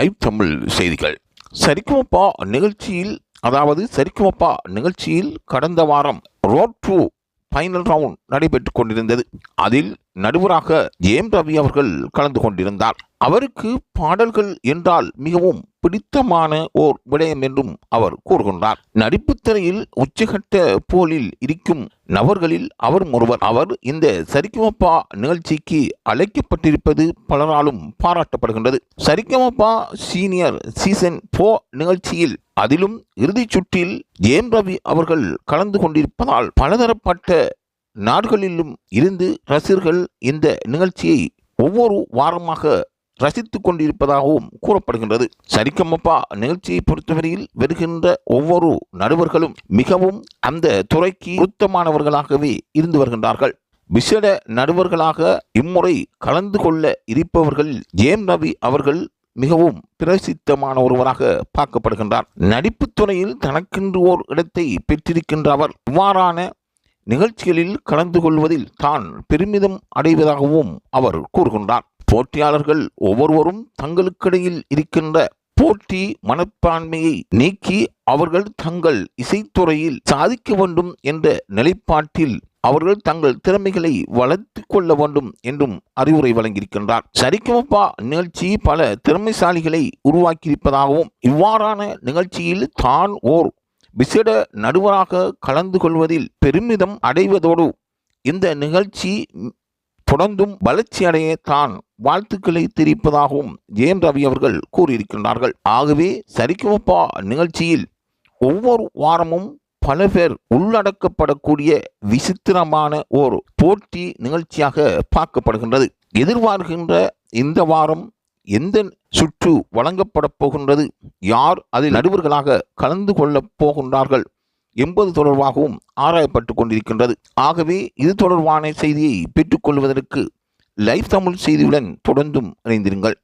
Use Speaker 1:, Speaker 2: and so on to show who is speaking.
Speaker 1: Live Tamil செய்திகள். சரிக்குமப்பா நிகழ்ச்சியில் அதாவது சரிக்குமப்பா நிகழ்ச்சியில் கடந்த வாரம் ரோட் டூ ஃபைனல் ரவுண்ட் நடைபெற்று கொண்டிருந்தது. அதில் நடுவராக ஜேம் ரவி அவர்கள் கலந்து கொண்டிருந்தார். அவருக்கு பாடல்கள் என்றால் மிகவும் பிடித்தமான ஓர் விடயம் என்றும் அவர் கூறுகின்றார். நடிப்புத் திரையில் உச்சகட்ட போலில் இருக்கும் நபர்களில் அவர் ஒருவர். அவர் இந்த சரிகமப்பா நிகழ்ச்சிக்கு அழைக்கப்பட்டிருப்பது பலராலும் பாராட்டப்படுகின்றது. சரிகமப்பா சீனியர் சீசன் போ நிகழ்ச்சியில் அதிலும் இறுதிச் சுற்றில் ஜேம் ரவி அவர்கள் கலந்து கொண்டிருப்பதால் பலதரப்பட்ட நாடுகளிலும் இருந்து ரசிகர்கள் இந்த நிகழ்ச்சியை ஒவ்வொரு வாரமாக ரசித்து கொண்டிருப்பதாகவும் கூறப்படுகின்றது. சரிக்கம்மப்பா நிகழ்ச்சியை பொறுத்தவரையில் வருகின்ற ஒவ்வொரு நடுவர்களும் மிகவும் அந்த துறைக்கு பொருத்தமானவர்களாகவே இருந்து வருகின்றார்கள். விசேட நடுவர்களாக இம்முறை கலந்து கொள்ள இருப்பவர்களில் ஜேம் ரவி அவர்கள் மிகவும் பிரசித்தமான ஒருவராக பார்க்கப்படுகின்றார். நடிப்பு துறையில் தனக்கென்று ஓர் இடத்தை பெற்றிருக்கின்ற அவர் இவ்வாறான நிகழ்ச்சிகளில் கலந்து கொள்வதில் தான் பெருமிதம் அடைவதாகவும் அவர் கூறுகின்றார். போட்டியாளர்கள் ஒவ்வொருவரும் தங்களுக்கிடையில் இருக்கின்ற போட்டி மனப்பான்மையை நீக்கி அவர்கள் தங்கள் இசைத்துறையில் சாதிக்க வேண்டும் என்ற நிலைப்பாட்டில் அவர்கள் தங்கள் திறமைகளை வளர்த்து கொள்ள வேண்டும் என்றும் அறிவுரை வழங்கியிருக்கின்றார். சரிகமப்பா நிகழ்ச்சி பல திறமைசாலிகளை உருவாக்கியிருப்பதாகவும் இவ்வாறான நிகழ்ச்சியில் தான் ஓர் விசேட நடுவராக கலந்து கொள்வதில் பெருமிதம் அடைவதோடு இந்த நிகழ்ச்சி தொடர்ந்தும் வளர்ச்சி அடைய தான் வாழ்த்துக்களை தெரிவிப்பதாகவும் ஜெயம் ரவி அவர்கள் கூறியிருக்கின்றார்கள். ஆகவே சரிக்குமப்பா நிகழ்ச்சியில் ஒவ்வொரு வாரமும் பல பேர் உள்ளடக்கப்படக்கூடிய விசித்திரமான ஒரு போட்டி நிகழ்ச்சியாக பார்க்கப்படுகின்றது. எதிர்பார்க்கின்ற இந்த வாரம் எந்த சுற்று வழங்கப்பட போகின்றது? யார் அதில் நடுவர்களாக கலந்து கொள்ளப் போகின்றார்கள்? என்பது தொடர்பாகவும் ஆராயப்பட்டு கொண்டிருக்கின்றது. ஆகவே இது தொடர்பான செய்தியை பெற்றுக்கொள்வதற்கு லைவ் தமிழ் செய்தியுடன் தொடர்ந்தும் இணைந்திருங்கள்.